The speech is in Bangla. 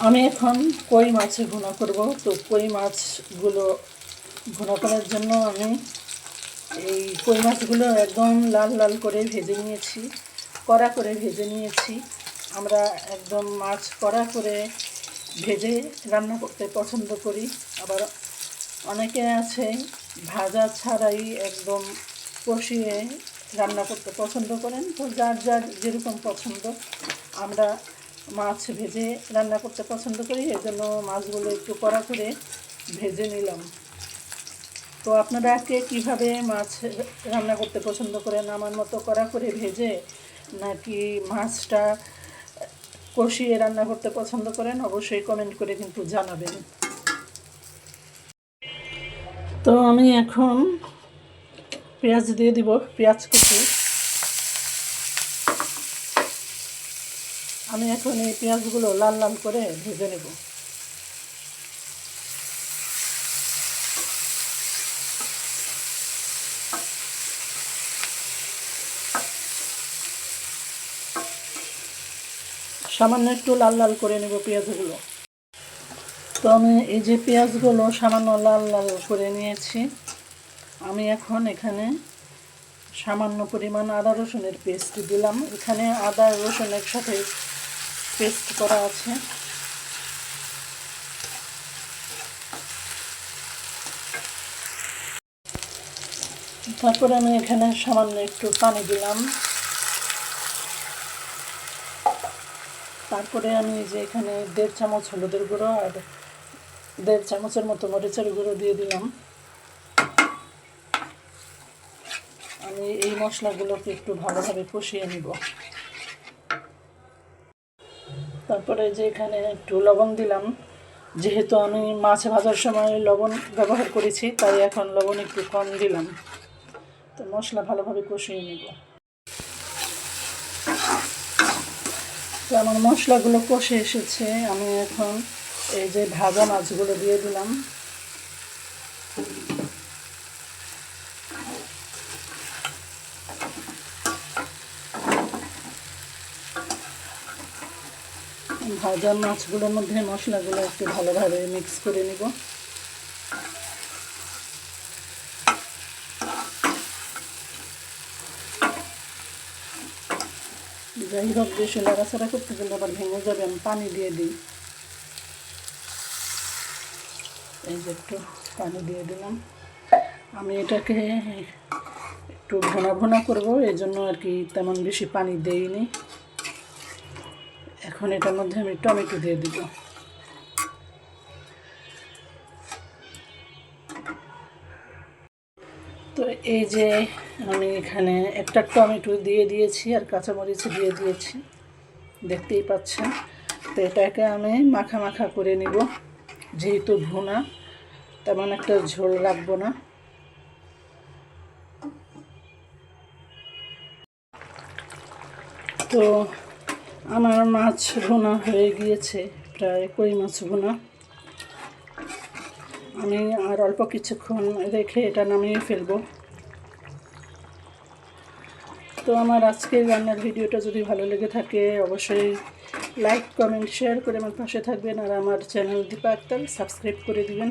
আমি এখন কই মাছে ভুনা করব? তো কই মাছগুলো ভুনা করার জন্য আমি এই কই মাছগুলো একদম লাল লাল করে ভেজে নিয়েছি, কড়া করে ভেজে নিয়েছি। আমরা একদম মাছ কড়া করে ভেজে রান্না করতে পছন্দ করি। আবার অনেকে আছে ভাজা ছাড়াই একদম কষিয়ে রান্না করতে পছন্দ করেন। তো যার যার যেরকম পছন্দ, আমরা মাছ ভেজে রান্না করতে পছন্দ করি এই জন্য মাছগুলো একটু কড়া করে ভেজে নিলাম। তো আপনারা কে কীভাবে মাছ রান্না করতে পছন্দ করেন, আমার মতো কড়া করে ভেজে, নাকি মাছটা কষিয়ে রান্না করতে পছন্দ করেন, অবশ্যই কমেন্ট করে কিন্তু জানাবেন। তো আমি এখন পেঁয়াজ দিয়ে দিব, পেঁয়াজ কুচি। আমি এখন এই পেঁয়াজগুলো লাল লাল করে ভেজে নেব। সামান্য একটু লাল লাল করে নেব পেঁয়াজগুলো। তো আমি এই যে পেঁয়াজগুলো সামান্য লাল লাল করে নিয়েছি, আমি এখন এখানে সামান্য পরিমাণ আদা রসুনের পেস্ট দিলাম। এখানে আদা রসুন একসাথে পেস্ট করা আছে। তারপরে আমি এখানে সামান্য একটু পানি দিলাম। তারপরে আমি যে এখানে দেড় চামচ হলুদের গুঁড়ো আর দেড় চামচের মতো মরিচের গুঁড়ো দিয়ে দিলাম। আমি এই মশলাগুলোকে একটু ভালোভাবে কষিয়ে নিব। তারপরে যে এখানে একটু লবণ দিলাম, যেহেতু আমি মাছ ভাজার সময় লবণ ব্যবহার করেছি, তাই এখন লবণ একটু কম দিলাম। তো মশলা ভালোভাবে কষিয়ে নিব। তো আমার মশলাগুলো কষে এসেছে, আমি এখন এই যে ভাজা মাছগুলো দিয়ে দিলাম। ভাজা মাছগুলোর মধ্যে মশলাগুলো একটু ভালোভাবে মিক্স করে নিব। যাই হোক বেশি নাড়াচাড়া করতে গেলে আবার ভেঙে যাবে, আমি পানি দিয়ে দিই। এই যে একটু পানি দিয়ে দিলাম। আমি এটাকে একটু ভোনা ভোনা করব এই জন্য আর কি তেমন বেশি পানি দেইনি। এখন এটার মধ্যে আমি টমেটো দিয়ে দিব। তো এই যে আমি এখানে একটা টমেটো দিয়ে দিয়েছি আর কাঁচামরিচ দিয়ে দিয়েছি, দেখতেই পাচ্ছেন। তো এটাকে আমি মাখা মাখা করে নিব, যেহেতু ভুনা, তেমন একটা ঝোল রাখব না। তো আমার মাছ ভুনা হয়ে গিয়েছে, প্রায় কই মাছ ভুনা। আমি আর অল্প কিছুক্ষণ রেখে এটা নামিয়ে ফেলব। তো আমার আজকের রান্নার ভিডিওটা যদি ভালো লেগে থাকে, অবশ্যই লাইক, কমেন্ট, শেয়ার করে আমার পাশে থাকবেন আর আমার চ্যানেল দীপা আক্তার সাবস্ক্রাইব করে দিবেন।